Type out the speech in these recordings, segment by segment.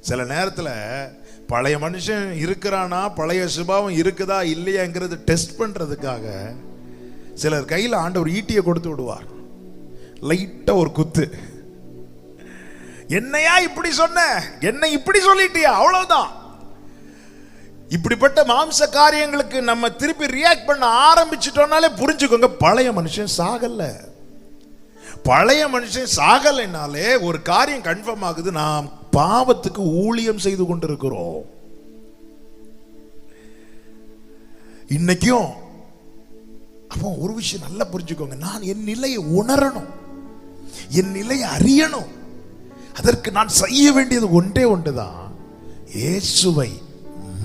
சில நேரத்தில் பழைய மனுஷன் இருக்கிறானா பழைய சுபாவம் இருக்குதா இல்லையாங்கிறது டெஸ்ட் பண்ணுறதுக்காக சிலர் கையில் ஆண்டவர் ஈட்டியை கொடுத்து விடுவார். லைட்டாக ஒரு குத்து. என்னையா இப்படி சொன்ன? என்னை இப்படி சொல்லிட்டியா? அவ்வளவுதான். இப்படிப்பட்ட மாம்ச காரியங்களுக்கு நம்ம திருப்பி ரியாக்ட் பண்ண ஆரம்பிச்சிட்டோம்னாலே புரிஞ்சுக்கோங்க பழைய மனுஷன் சாகல்ல பழைய மனுஷன் சாகலைனாலே ஒரு காரியம் கன்ஃபார்ம் ஆகுது நாம் பாவத்துக்கு ஊழியம் செய்து கொண்டிருக்கிறோம். இன்னைக்கும் அப்போ ஒரு விஷயம் நல்லா புரிஞ்சுக்கோங்க. நான் என் நிலையை உணரணும். என் நிலையை அறியணும். அதற்கு நான் செய்ய வேண்டியது ஒன்றே ஒன்றுதான். இயேசுவை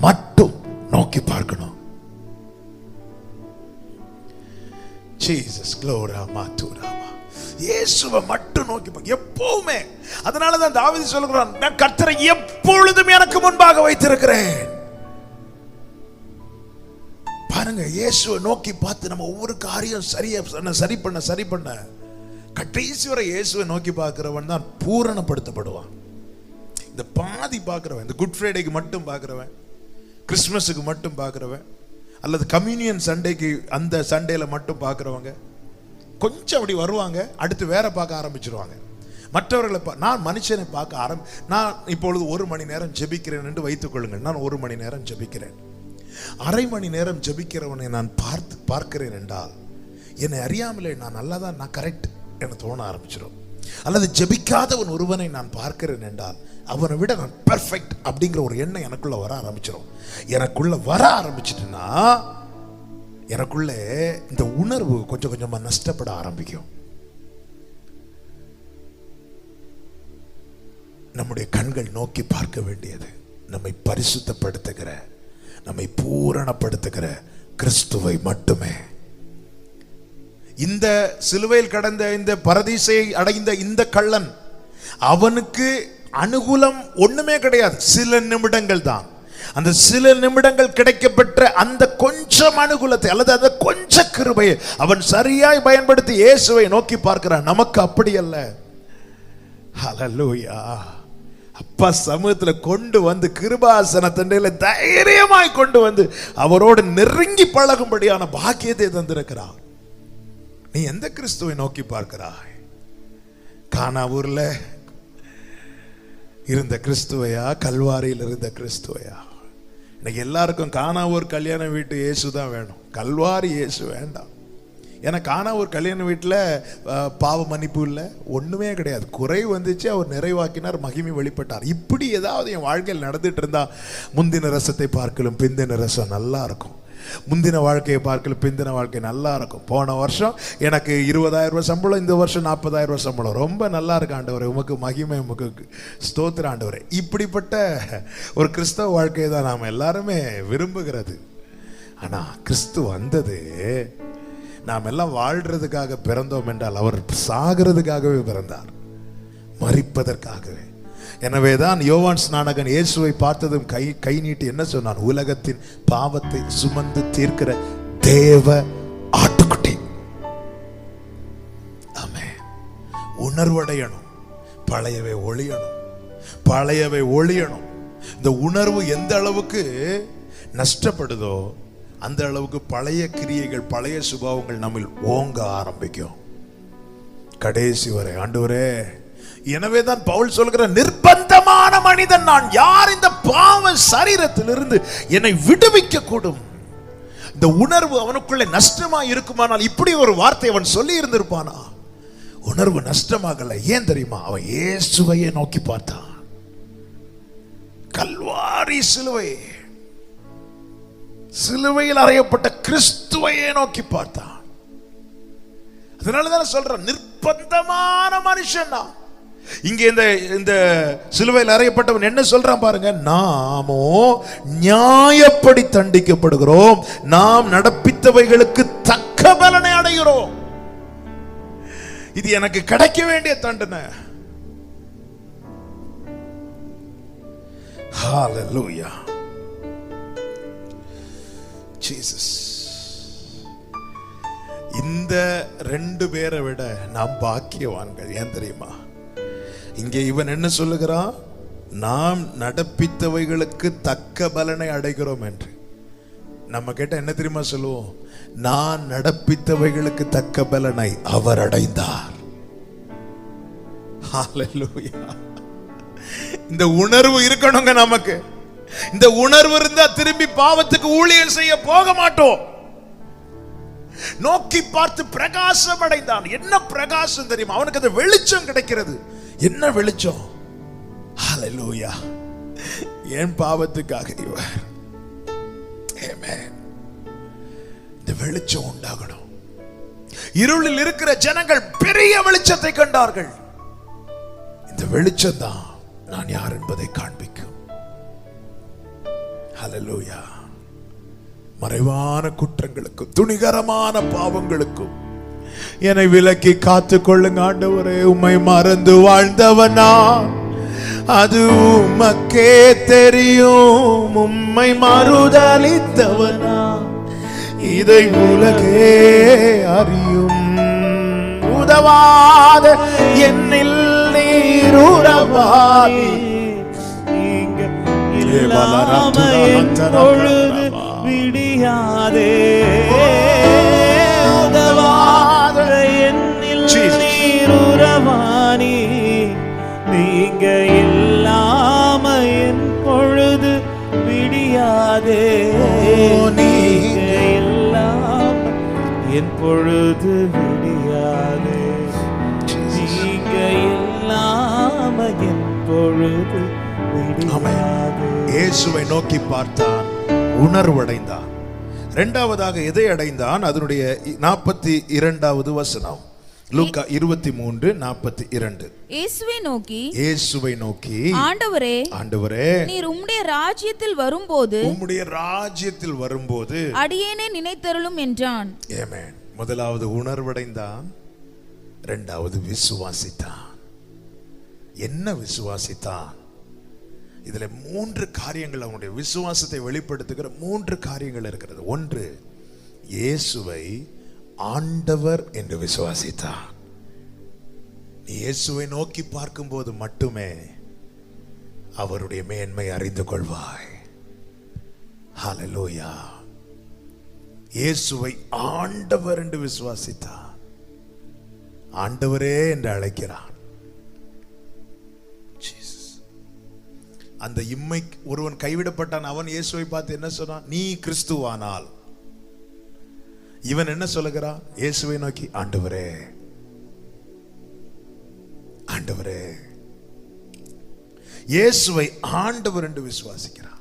மட்டும் நோக்கி பார்க்கணும். ஜீசஸ் க்ளோராமா தூராமா இயேசுவை மட்டும் நோக்கி பார்க்க எப்பவுமே. அதனால தான் தாவிதி சொல்லுகிறான் நான் கர்த்தரை எப்பொழுதும் எனக்கு முன்பாக வைத்திருக்கிறேன். பாருங்க இயேசுவை நோக்கி பார்த்து நம்ம ஒவ்வொரு காரியம் சரியா சரி பண்ண சரி பண்ண கடைசி வரை இயேசுவை நோக்கி பார்க்கிறவன் தான் பூரணப்படுத்தப்படுவான். இந்த பாதி பார்க்குறவன் இந்த குட் ஃப்ரைடேக்கு மட்டும் பார்க்குறவன் கிறிஸ்மஸுக்கு மட்டும் பார்க்குறவன் அல்லது கம்யூனியன் சண்டேக்கு அந்த சண்டேல மட்டும் பார்க்குறவங்க கொஞ்சம் அப்படி வருவாங்க அடுத்து வேற பார்க்க ஆரம்பிச்சிருவாங்க. மற்றவர்களை பா- நான் மனுஷனை பார்க்க ஆரம்பி நான் இப்பொழுது ஒரு மணி நேரம் ஜெபிக்கிறேன் என்று வைத்துக் கொள்ளுங்கள். நான் ஒரு மணி நேரம் ஜெபிக்கிறேன். அரை மணி நேரம் ஜெபிக்கிறவனை நான் பார்த்து பார்க்கிறேன் என்றால் என்னை அறியாமலே நான் நல்லா தான் நான் கரெக்ட் என தோண ஆரம்பிச்சிடும் அல்லது ஜெபிக்காதவன் ஒருவனை நான் பார்க்கிறேன் என்றால் அவனை விட நான் பெர்ஃபெக்ட் அப்படிங்கிற ஒரு எண்ணம் எனக்குள்ள வர ஆரம்பிச்சிடும் எனக்குள்ள வர ஆரம்பிச்சிட்டுன்னா எனக்குள்ளே இந்த உணர்வு கொஞ்சம் கொஞ்சமாக நஷ்டப்பட ஆரம்பிக்கும். நம்முடைய கண்கள் நோக்கி பார்க்க வேண்டியது நம்மை பரிசுத்தப்படுத்துகிற நம்மை பூரணப்படுத்துகிற கிறிஸ்துவை மட்டுமே. இந்த சிலுவையில் கடந்த இந்த பரதீசை அடைந்த இந்த கள்ளன் அவனுக்கு அனுகூலம் ஒண்ணுமே கிடையாது. சில நிமிடங்கள் தான். அந்த சில நிமிடங்கள் கிடைக்கப்பெற்ற அந்த கொஞ்சம் அனுகூலத்தை அல்லது அந்த கொஞ்ச கிருபையை அவன் சரியாய் பயன்படுத்தி இயேசுவை நோக்கி பார்க்கிறான். நமக்கு அப்படி அல்ல. ஹலலூயா அப்பா சமூகத்துல கொண்டு வந்து கிருபாசன தண்டையில தைரியமாய் கொண்டு வந்து அவரோடு நெருங்கி பழகும்படியான பாக்கியத்தை தந்திருக்கிறார் நீ எந்த கிறிஸ்துவை நோக்கி பார்க்கிறாய்? கானாவூர்ல இருந்த கிறிஸ்துவையா? கல்வாரியில் இருந்த கிறிஸ்துவையா? இன்னைக்கு எல்லாருக்கும் ஒரு கல்யாண வீட்டு இயேசு தான் வேணும். கல்வாரி இயேசு வேண்டாம். ஏன்னா காணா ஒரு கல்யாண வீட்டில் பாவ மன்னிப்பு இல்லை ஒன்றுமே கிடையாது. குறை வந்துச்சு அவர் நிறைவாக்கினார் மகிமை வெளிப்பட்டார். இப்படி ஏதாவது என் வாழ்க்கையில் நடந்துட்டு இருந்தால் முந்தின ரசத்தை பார்க்கலும் பிந்தின ரசம் நல்லா இருக்கும். முந்தின வாழ்க்கையை பார்க்கல பிந்தின வாழ்க்கை நல்லா இருக்கும். போன வருஷம் எனக்கு இருபதாயிரம் ரூபாய் சம்பளம் இந்த வருஷம் நாற்பதாயிரம் ரூபாய் சம்பளம். ரொம்ப நல்லா இருக்கு ஆண்டவர். உமக்கு மகிமை உமக்கு ஸ்தோத்திர ஆண்டவர். இப்படிப்பட்ட ஒரு கிறிஸ்தவ வாழ்க்கையை தான் நாம் எல்லாருமே விரும்புகிறது. ஆனால் கிறிஸ்து வந்தது நாம் எல்லாம் வாழ்கிறதுக்காக பிறந்தோம் என்றால் அவர் சாகிறதுக்காகவே பிறந்தார். மறிப்பதற்காகவே எனவே தான் யோவான் ஸ்நானகன் இயேசுவை பார்த்ததும் கை கை நீட்டி என்ன சொன்னான்? உலகத்தின் பாவத்தை சுமந்து தீர்க்கிற தேவ ஆட்டுக்குட்டி. ஆமே உணர்வடையணும். பழையவை ஒளியணும் பழையவை ஒளியணும் இந்த உணர்வு எந்த அளவுக்கு நஷ்டப்படுதோ அந்த அளவுக்கு பழைய கிரியைகள் பழைய சுபாவங்கள் நம்மில் ஓங்க ஆரம்பிக்கும். கடைசி வரை. ஆண்டவரே எனவே தான் பவுல் சொல்கிற நிர்பந்தமான மனிதன் நான். யார் இந்த பாவ சரீரத்திலிருந்து என்னை விடுவிக்க கூடும் இந்த உணர்வு அவனுக்குள்ளே நஷ்டமா இருக்குமானால் இப்படி ஒரு வார்த்தை அவன் சொல்லி இருந்திருப்பானா உணர்வு நஷ்டமாகல. ஏன் தெரியுமா? அவன் இயேசுவையே நோக்கி பார்த்தான். கல்வாரி சிலுவை சிலுவையில் அறையப்பட்ட கிறிஸ்துவையே நோக்கி பார்த்தான். அதனால தானே சொல்றேன் நிர்பந்தமான மனுஷன் தான் இங்க இந்த இந்த சிலுவையில் அறையப்பட்டவன் என்ன சொல்றான் பாருங்க? நாமோ நியாயப்படி தண்டிக்கப்படுகிறோம். நாம் நடப்பித்தவைகளுக்கு தக்க பலனை அடைகிறோம். இது எனக்கு கிடைக்க வேண்டிய தண்டனை. Hallelujah. Jesus. இந்த ரெண்டு பேரை விட நாம் பாக்கியவான்கள். ஏன் தெரியுமா? இங்கே இவன் என்ன சொல்லுகிறான்? நாம் நடப்பித்தவைகளுக்கு தக்க பலனை அடைகிறோம் என்று. நம்ம கேட்ட என்ன தெரியுமா சொல்லுவோம்? நான் நடப்பித்தவைகளுக்கு தக்க பலனை அவர் அடைந்தார். இந்த உணர்வு இருக்கணுங்க நமக்கு. இந்த உணர்வு இருந்தா திரும்பி பாவத்துக்கு ஊழியம் செய்ய போக மாட்டோம். நோக்கி பார்த்து பிரகாசம் அடைந்தான். என்ன பிரகாசம் தெரியுமா? அவனுக்கு அந்த வெளிச்சம் கிடைக்கிறது. என்ன வெளிச்சம்? ஹலலூயா என் பாவத்துக்காக இவர்? இந்த வெளிச்சம் உண்டாகணும். இருளில் இருக்கிற ஜனங்கள் பெரிய வெளிச்சத்தை கண்டார்கள். இந்த வெளிச்சம் தான் நான் யார் என்பதை காண்பிக்கும். ஹalleluya மறைவான குற்றங்களுக்கும் துணிகரமான பாவங்களுக்கும் என்னை விலக்கி காத்து கொள்ளுங்க ஆண்டவரே. உம்மை மறந்து வாழ்ந்தவனா. அது உமக்கே தெரியும். உம்மை மறுதலித்தவனா. இதை உலகே அறியும். உதவாத என்னில் நீருறவாதி விடியாதே. நீங்க இல்லாம என் பொழுது விடியாதே. நீங்க இல்லாம என் பொழுது விடியாதே. நீங்க இல்லாம என் பொழுது விடியாதே. இயேசுவை நோக்கி பார்த்தான் உணர்வடைந்தான். இரண்டாவதாக எதை அடைந்தான்? அதனுடைய நாற்பத்தி இரண்டாவது வசனம். லூக்கா இருபத்தி மூன்று நாற்பத்தி இரண்டு. இயேசுவை நோக்கி இயேசுவை நோக்கி ஆண்டவரே ஆண்டவரே நீர் உம்முடைய ராஜ்யத்தில் வரும்போது உம்முடைய ராஜ்யத்தில் வரும்போது அடியேனே நினைத்தருளும் என்றான். ஏமேன் முதலாவது உணர்வடைந்தான் இரண்டாவது விசுவாசித்தான். என்ன விசுவாசித்தான்? இதுல மூன்று காரியங்கள் அவனுடைய விசுவாசத்தை வெளிப்படுத்துகிற மூன்று காரியங்கள் இருக்கிறது. ஒன்று இயேசுவை ஆண்டவர் என்று விசுவாசித்தா நீ இயேசுவை நோக்கி பார்க்கும்போது மட்டுமே அவருடைய மேன்மை அறிந்து கொள்வாய். ஹலலோயா இயேசுவை ஆண்டவர் என்று விசுவாசித்தா ஆண்டவரே என்று அழைக்கிறான் அந்த இம்மை ஒருவன் கைவிடப்பட்டான் அவன் இயேசுவை பார்த்து என்ன சொன்னான்? நீ கிறிஸ்துவானால் இவன் என்ன சொல்லுகிறான் இயேசுவை நோக்கி ஆண்டவரே ஆண்டவரே. இயேசுவை ஆண்டவர் என்று விசுவாசிக்கிறான்.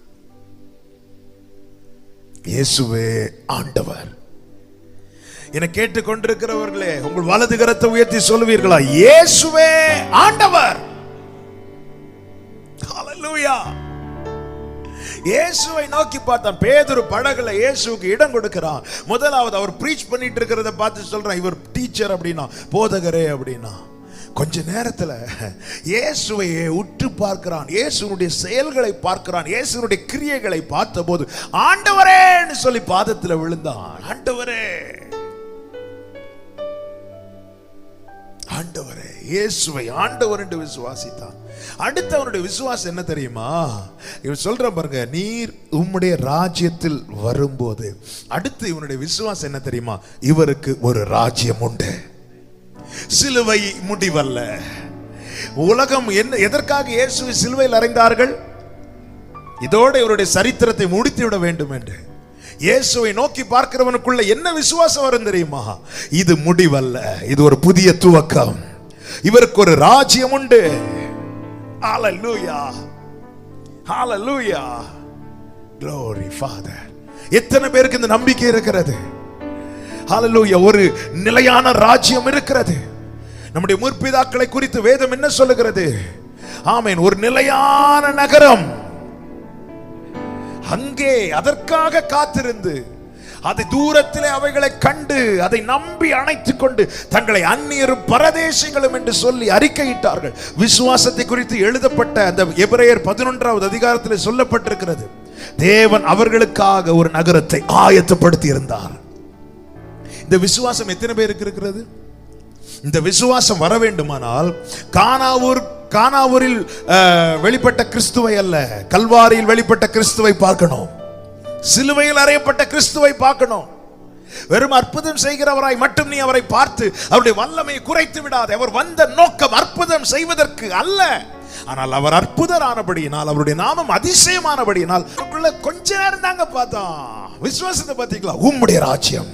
இயேசுவே ஆண்டவர். என கேட்டுக்கொண்டிருக்கிறவர்களே உங்கள் வலது கரத்தை உயர்த்தி சொல்லுவீர்களா? இயேசுவே ஆண்டவர். Hallelujah. இயேசுவை நோக்கி பார்த்தான். பேதுரு படகுல இயேசுவுக்கு இடம் கொடுக்கிறான். முதலாவது அவர் ப்ரீச் பண்ணிட்டு இருக்கிறத பார்த்து சொல்றான் இவர் டீச்சர் அப்படின்னா போதகரே அப்படின்னா. கொஞ்ச நேரத்துல இயேசுவை உற்று பார்க்கிறான். இயேசுனுடைய செயல்களை பார்க்கிறான். இயேசுனுடைய கிரியைகளை பார்த்தபோது ஆண்டவரேன்னு சொல்லி பாதத்துல விழுந்தான். ஆண்டவரே. ஆண்டவரே. இயேசுவை ஆண்டவர் என்று விசுவாசித்தான். அடுத்து அவனுடைய விசுவாசம் என்ன தெரியுமா? இவர் சொல்ற பாருங்க நீர் உம்முடைய ராஜ்யத்தில் வரும்போது அடுத்து இவனுடைய விசுவாசம் என்ன தெரியுமா? இவருக்கு ஒரு ராஜ்யம் உண்டு. சிலுவை முடிவல்ல. உலகம் என்ன எதற்காக இயேசுவை சிலுவையில் அறைந்தார்கள்? இதோட இவருடைய சரித்திரத்தை முடித்து விட வேண்டும் என்று. இயேசுவை நோக்கி பார்க்கிறவனுக்குள்ள என்ன விசுவாசம் வரும் தெரியுமா? இது முடிவல்ல. இது ஒரு புதிய துவக்கம். இவருக்கு ஒரு ராஜ்யம் உண்டு. ஹalleluya ஹalleluya glory father. எத்தனை பேருக்கு இந்த நம்பிக்கை இருக்கிறது? ஹalleluya ஒரு நிலையான ராஜ்யம் இருக்கிறது. நம்முடைய முற்பிதாக்களை குறித்து வேதம் என்ன சொல்லுகிறது? ஆமென். ஒரு நிலையான நகரம். அங்கே அதற்காக காத்திருந்து அதை தூரத்திலே அவைகளை கண்டு அதை நம்பி அணைத்துக் கொண்டு தங்களை அந்நியரும் பரதேசிகளும் என்று சொல்லி அறிக்கையிட்டார்கள். விசுவாசத்தை குறித்து எழுதப்பட்ட அந்த எபிரேயர் பதினொன்றாவது அதிகாரத்தில் சொல்லப்பட்டிருக்கிறது. தேவன் அவர்களுக்காக ஒரு நகரத்தை ஆயத்தப்படுத்தி இருந்தார் இந்த விசுவாசம் எத்தனை பேருக்கு இருக்கிறது? இந்த விசுவாசம் வர வேண்டுமானால் கானாவூர் கானாவூரில் வெளிப்பட்ட கிறிஸ்துவை அல்ல கல்வாரியில் வெளிப்பட்ட கிறிஸ்துவை பார்க்கணும். சிலுவையில் அறையப்பட்ட கிறிஸ்துவை பார்க்கணும். வெறும் அற்புதம் செய்கிறவராய் மட்டும் நீ அவரை பார்த்து அவருடைய வல்லமையை குறைத்து விடாதே. அவர் வந்த நோக்கம் அற்புதம் செய்வதற்கு அல்ல. ஆனால் அவர் அற்புதரானபடியினால் அவருடைய நாமம் அதிசயமானபடியினால் கொஞ்ச நேரம் தாங்க பார்த்தோம் விசுவாசத்தை பார்த்தீங்களா உம்முடைய ராஜ்யம்.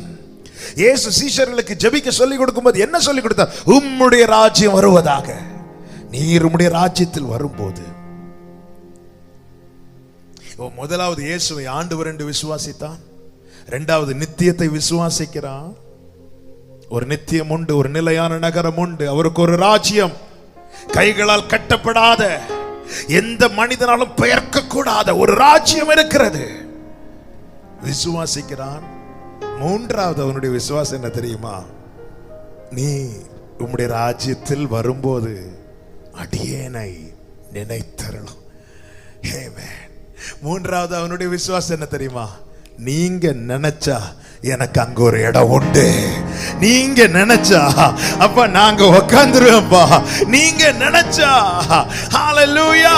இயேசு சீஷர்களுக்கு ஜெபிக்க சொல்லிக் கொடுக்கும்போது என்ன சொல்லிக் கொடுத்தார்? உம்முடைய ராஜ்யம் வருவதாக. நீர் உம்முடைய ராஜ்யத்தில் வரும்போது முதலாவது இயேசுவை ஆண்டவர் என்று விசுவாசித்தான். ரெண்டாவது நித்தியத்தை விசுவாசிக்கிறான். ஒரு நித்தியம் உண்டு ஒரு நிலையான நகரம் உண்டு. அவருக்கு ஒரு ராஜ்யம். கைகளால் கட்டப்படாத எந்த மனிதனாலும் பெயர்க்க கூடாத ஒரு ராஜ்யம் இருக்கிறது. விசுவாசிக்கிறான். மூன்றாவது அவனுடைய விசுவாசம் என்ன தெரியுமா? நீ உம்முடைய ராஜ்யத்தில் வரும்போது அடியேனை நினைத்தரணும். Amen. மூன்றாவது அவனுடைய விசுவாசம் என்ன தெரியுமா? நீங்க நினைச்சா எனக்கு அங்க ஒரு இடம் உண்டு. நீங்க நினைச்சா அப்ப நாங்க உக்காந்துருவோம்ப்பா. நீங்க நினைச்சா ஹalleluya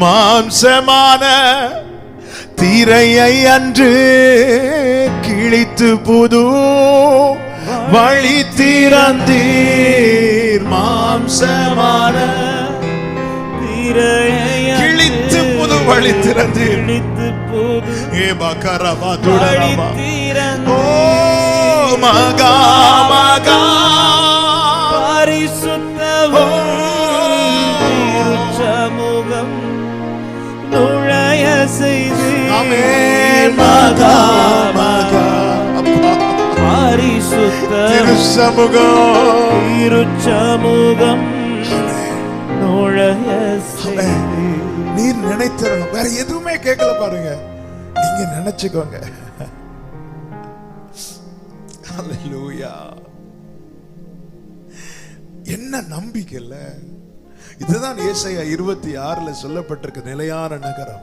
மாம்சமான திரையை அன்று கிழித்து புது வழி திறந்தீர் மாம்சமான கிழித்து வழி புது ஏ துடரபா திறந்து. ஓ மகா மகா. பரிசுத்தமும் திருச்சமூகம் நுழைய செய்து. மகா மகா. பரிசுத்த திருச்சமூகம். நுழைய நீர் வேற எதுவுமே கேட்கல பாருங்க. நீங்க நினைச்சுக்கோங்க. என்ன நம்பிக்கை இல்ல? இதுதான் ஏசையா இருபத்தி ஆறுல சொல்லப்பட்டிருக்கு நிலையான நகரம்.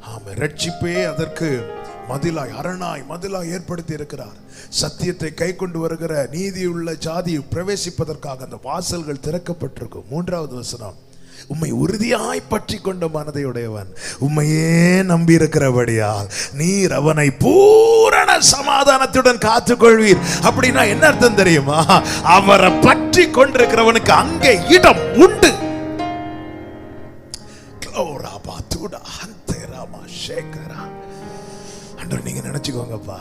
ஆமா ரட்சிப்பே அதற்கு மதிலாய் அரணாய் மதிலாய் ஏற்படுத்தி இருக்கிறார். சத்தியத்தை கை கொண்டு வருகிற நீதியுள்ள ஜாதி பிரவேசிப்பதற்காக அந்த வாசல்கள் திறக்கப்பட்டிருக்கும். மூன்றாவது வசனம். உம்மை உறுதியாய் பற்றி கொண்ட மனதையுடையவன். உம்மையே நம்பியிருக்கிறபடியால் நீர் அவனை பூரண சமாதானத்துடன் காத்துக்கொள்வீர். அப்படின்னா என்ன அர்த்தம் தெரியுமா? அவரை பற்றி கொண்டிருக்கிறவனுக்கு அங்கே இடம் உண்டு. ராமா ஷேகரா நீங்க நினைச்சுக்கோங்கப்பா.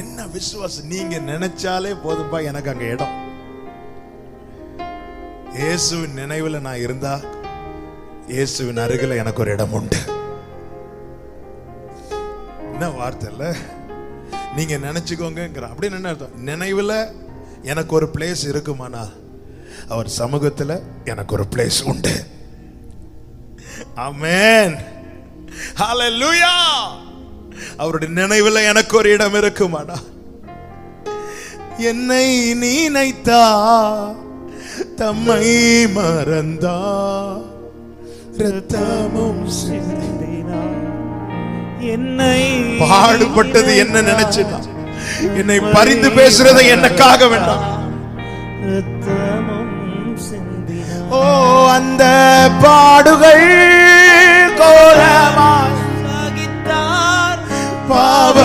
என்ன விசுவாசம் நீங்க நினைச்சாலே போதும்பா எனக்கு அங்க இடம். இயேசுவின் நினைவுல நான் இருந்தா இயேசுவின் அருகில் எனக்கு ஒரு இடம் உண்டு. என்ன வார்த்தை இல்லை? நீங்க நினைச்சுக்கோங்கிற அப்படின்னு என்ன அர்த்தம்? நினைவுல எனக்கு ஒரு பிளேஸ் இருக்குமானா? அவர் சமூகத்துல எனக்கு ஒரு பிளேஸ் உண்டு. ஆமென் ஹalleluya அவருடைய நினைவுல எனக்கு ஒரு இடம் இருக்குமானா? என்னை நினைத்தா தம்மை மறந்தா? ரத்தமும். என்னை பாடுபட்டது என்ன நினைச்சுனா என்னை பரிந்து பேசுறதை எனக்காக வேண்டாம். ஓ அந்த பாடுகள் கோரமாய் சகித்தார். பாவ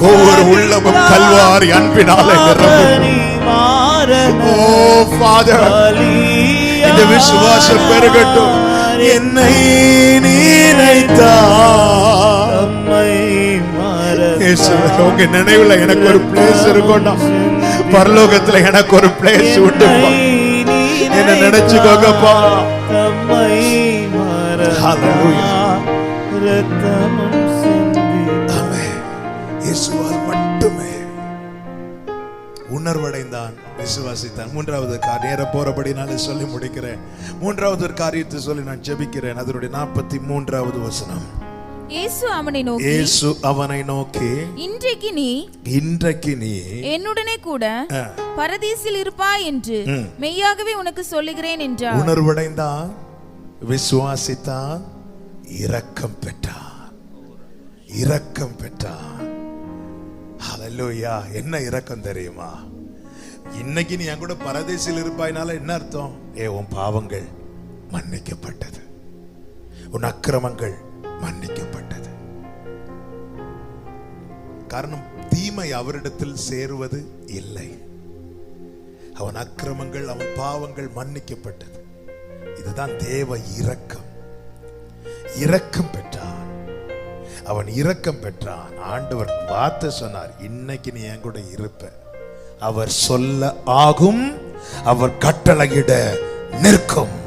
ஒவ்வொரு உள்ளமும் கல்வாரி அன்பினாலே ஓ ஃபாதர் இந்த விசுவாசம் பெருகட்டும். என்னை. இயேசுவே, உங்க நினைவுல எனக்கு ஒரு பிளேஸ் இருக்கும்டா. பரலோகத்துல எனக்கு ஒரு பிளேஸ் உண்டுப்பா. என்ன நினைச்சுக்கோங்கப்பா. மட்டுமே உணர்வடைந்தான் விசுவாசித்தான். மூன்றாவது நேர போறபடினாலே சொல்லி முடிக்கிறேன். மூன்றாவது ஒரு காரியத்தை சொல்லி நான் ஜெபிக்கிறேன். அதனுடைய நாற்பத்தி மூன்றாவது வசனம். இயேசு அவனை நோக்கி இயேசு அவனை நோக்கி இன்றைக்கு நீ இன்றைக்கு நீ என்னுடனே கூட பரதீசில் இருப்பாய் என்று. மெய்யாகவே உனக்கு சொல்லுகிறேன் என்றார். உணர்வடைந்தான் விசுவாசித்தான் இரக்கம் பெற்றான். இரக்கம் பெற்றான். ஹalleluya என்ன இரக்கம் தெரியுமா? இன்னைக்கு நீ என் கூட பரதேசில் இருப்பாயினால என்ன அர்த்தம்? ஏ உன் பாவங்கள் மன்னிக்கப்பட்டது. உன் அக்கிரமங்கள் மன்னிக்கப்பட்டது. காரணம் தீமை அவரிடத்தில் சேருவது இல்லை. அவன் அக்கிரமங்கள் அவன் பாவங்கள் மன்னிக்கப்பட்டது. இதுதான் தேவ இரக்கம். இரக்கம் பெற்றான். அவன் இரக்கம் பெற்றான். ஆண்டவர் வார்த்தை சொன்னார் இன்னைக்கு நீ என் கூட இருப்ப. அவர் சொல்ல ஆகும் அவர் கட்டளையிட நிற்கும்.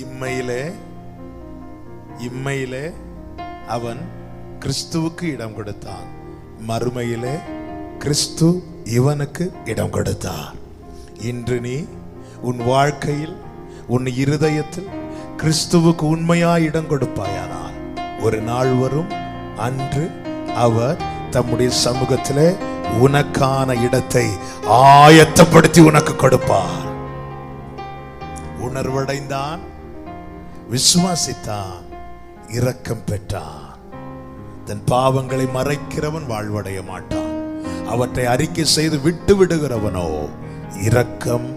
இம்மையிலே இம்மையிலே அவன் கிறிஸ்துவுக்கு இடம் கொடுத்தான். மறுமையிலே கிறிஸ்து இவனுக்கு இடம் கொடுத்தார். இன்று நீ உன் வாழ்க்கையில் உன் இருதயத்தில் கிறிஸ்துவுக்கு உண்மையாய் இடம் கொடுப்பாயானால் ஒரு நாள் வரும் அன்று அவர் தம்முடைய சமூகத்திலே உனக்கான இடத்தை ஆயத்தப்படுத்தி உனக்கு கொடுப்பார். உணர்வடைந்தான் விசுவாசித்தான் இரக்கம் பெற்றான். தன் பாவங்களை மறைக்கிறவன் வாழ்வடைய மாட்டான். அவற்றை அறிக்கை செய்து விட்டு விடுகிறவனோ இரக்கம்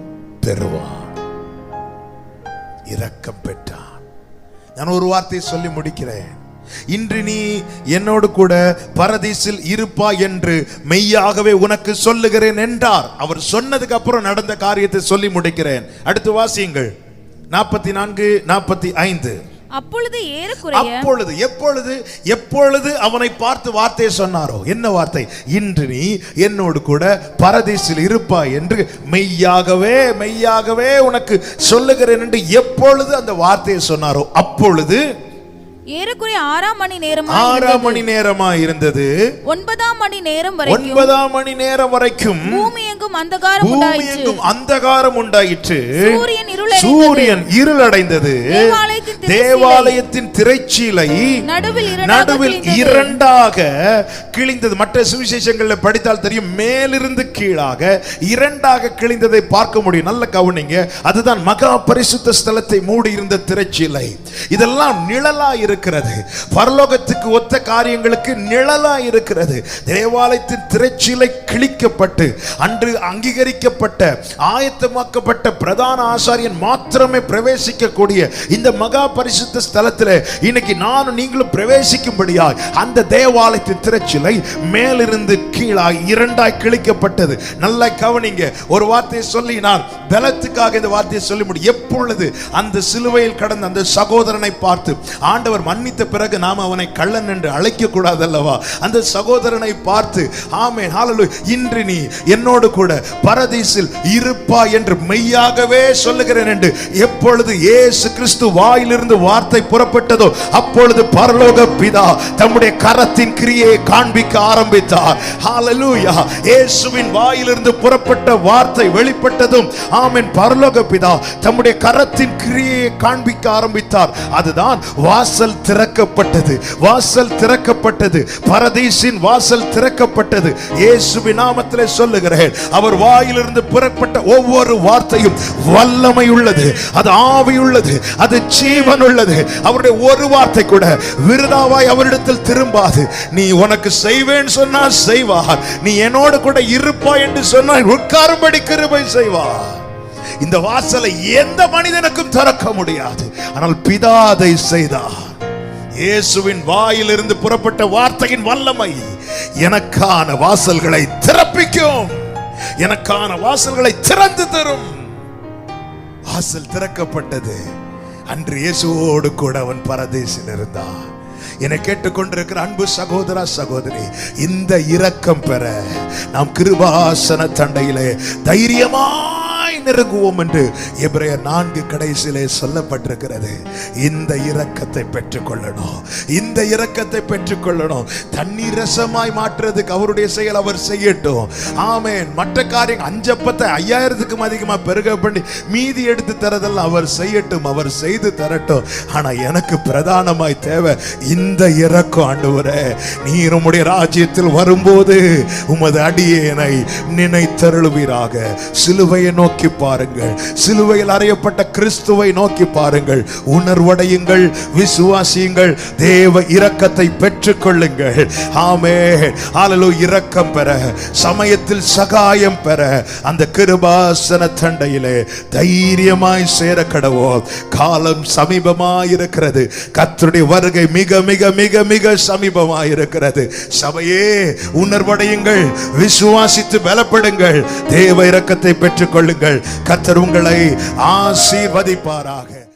பெறுவான் இரக்கம் பெற்றான் நான் ஒரு வார்த்தையை சொல்லி முடிக்கிறேன். இன்று நீ என்னோடு கூட பரதீசில் இருப்பா என்று மெய்யாகவே உனக்கு சொல்லுகிறேன் என்றார். அவர் சொன்னதுக்கு அப்புறம் நடந்த காரியத்தை சொல்லி முடிக்கிறேன். அடுத்து வாசியுங்கள். நாற்பத்தி நான்கு நாற்பத்தி ஐந்து. அப்பொழுது ஏறக்குறைய அப்பொழுது எப்பொழுது எப்பொழுது அவனை பார்த்து வார்த்தையை சொன்னாரோ? என்ன வார்த்தை? இன்று நீ என்னோடு கூட பரதேசில் இருப்பாய் என்று மெய்யாகவே மெய்யாகவே உனக்கு சொல்லுகிறேன் என்று எப்பொழுது அந்த வார்த்தையை சொன்னாரோ? அப்பொழுது ஏறக்குறைய ஆறாம் மணி நேரம் ஆறாம் மணி நேரமா இருந்தது. ஒன்பதாம் மணி நேரம் வரைக்கும் ஒன்பதாம் மணி நேரம் வரைக்கும் பூமி எங்கும் அந்தகாரம் பூமி எங்கும் அந்தகாரம் உண்டாயிற்று. சூரியன் இருளடைந்தது. சூரியன் இருளடைந்தது. தேவாலயத்தின் திரைச்சீலை. நடுவில். இரண்டாக கிழிந்தது. மற்ற சுவிசேஷங்கள்ல படித்தால் தெரியும் மேலிருந்து கீழாக இரண்டாக கிழிந்ததை பார்க்க முடியும். நல்ல கவனிங்க. அதுதான் மகா பரிசுத்த ஸ்தலத்தை மூடி இருந்த திரைச்சீலை. இதெல்லாம் நிழலா இருக்கிறது. பரலோகத்துக்கு ஒத்த காரியங்களுக்கு நிழலா இருக்கிறது. தேவாலயத்தின் திரைச்சீலை கிழிக்கப்பட்டு அன்று அங்கீகரிக்கப்பட்ட ஆயத்தமாக்கப்பட்ட பிரதான ஆசாரியன் மாத்திரமே பிரவேசிக்கக்கூடிய இந்த மகா பரிசுத்த ஸ்தலத்தில் இன்னைக்கு நானும் நீங்களும் பிரவேசிக்கும்படியாய் அந்த தேவாலயத்தின் திரைச்சிலை மேலிருந்து கீழாய் இரண்டாய் கிழிக்கப்பட்டது. நல்லா கவனிங்க. ஒரு வார்த்தையை சொல்லி நான் பலத்துக்காக இந்த வார்த்தையை சொல்லி முடியும். எப்பொழுது அந்த சிலுவையில் கடந்த அந்த சகோதரனை பார்த்து ஆண்டவர் மன்னித்த பிறகு நாம் அவனை கள்ளன் என்று அழைக்க கூடாது அல்லவா? அந்த சகோதரனை பார்த்து ஆமே ஹalleluya. இன்று நீ என்னோடு கூட பரதீசில் இருப்பா என்று மெய்யாகவே சொல்லுகிறேன் என்று எப்பொழுது ஏசு கிறிஸ்து வாயிலிருந்து வார்த்தை புறப்பட்டதோ அப்பொழுது பரலோக பிதா தம்முடைய கரத்தின் கிரியை காண்பிக்க ஆரம்பித்தார். ஹalleluya இயேசுவின் வாயிலிருந்து புறப்பட்ட வார்த்தை வெளிப்பட்டதும் ஆமென் பரலோக பிதா தம்முடைய கரத்தின் கிரியை காண்பிக்க ஆரம்பித்தார். அதுதான் வாசல் திறக்கப்பட்டது வாசல் திறக்கப்பட்டது பரதீசின் வாசல் திறக்கப்பட்டது. இயேசுவின் நாமத்திலே சொல்லுகிறேன் அவர் வாயிலிருந்து புறப்பட்ட ஒவ்வொரு வார்த்தையும் வல்லமை உள்ளது அது ஆவி உள்ளது அது ஜீவன் உள்ளது அவருடைய ஒரு வார்த்தை கூட விருதாவாய் அவரிடத்தில் திரும்பாது. நீ உனக்கு செய்வேன் சொன்னால் செய்வார் நீ என்னோடு கூட இருப்பா என்று சொன்னால் உட்காரும்படி கிருபை செய்வார் இந்த வாசலை எந்த மனிதனுக்கும் திறக்க முடியாது. ஆனால் பிதா அதை செய்தார். இயேசுவின் வாயிலிருந்து புறப்பட்ட வார்த்தையின் வல்லமை எனக்கான வாசல்களை திறப்பிக்கும். எனக்கான வாசல்களை திறந்து தரும். வாசல் திறக்கப்பட்டது. அன்று இயேசுவோடு கூட அவன் பரதேசில் இருந்தான். என்னை கேட்டுக்கொண்டிருக்கிற அன்பு சகோதரா சகோதரி இந்த இரக்கம் பெற நாம் கிருபாசன தண்டையிலே தைரியமாய் நெருங்குவோம் என்று எபிரேயர் நான்கு கடைசியிலே சொல்லப்பட்டிருக்கிறது. இந்த இரக்கத்தை பெற்றுக்கொள்ளணும். இந்த இரக்கத்தை பெற்றுக்கொள்ளணும். தண்ணீர் ரசமாய் மாற்றுறதுக்கு அவருடைய செயல் அவர் செய்யட்டும். ஆமேன். மற்ற காரியம் அஞ்சப்பத்தை ஐயாயிரத்துக்கும் அதிகமா பெருக பண்ணி மீதி எடுத்து தரதெல்லாம் அவர் செய்யட்டும். அவர் செய்து தரட்டும். ஆனா எனக்கு பிரதானமாய் தேவை இந்த இறக்கம் ஆண்டவரே. நீர் உம்முடைய ராஜ்யத்தில் வரும்போது உமது அடியேனை நினைத்தருளுவீராக. சிலுவையை நோக்கி நோக்கி பாருங்கள். சிலுவையில் அறையப்பட்ட கிறிஸ்துவை நோக்கி பாருங்கள். உணர்வடையுங்கள் விசுவாசியுங்கள். தேவ இரக்கத்தை பெற்றுக்கொள்ளுங்கள். ஆமே. ஆலலோ இரக்கம் பெற சமயத்தில் சகாயம் பெற அந்த கிருபாசன தண்டையிலே தைரியமாய் சேர கடவோ காலம் சமீபமாயிருக்கிறது. இருக்கிறது வருகை மிக மிக மிக மிக சமீபமாயிருக்கிறது. சபையே உணர்வடையுங்கள் விசுவாசித்து பலப்படுங்கள். தேவ இரக்கத்தை பெற்றுக்கொள்ளுங்கள். கர்த்தர் உங்களை ஆசீர்வதிப்பாராக.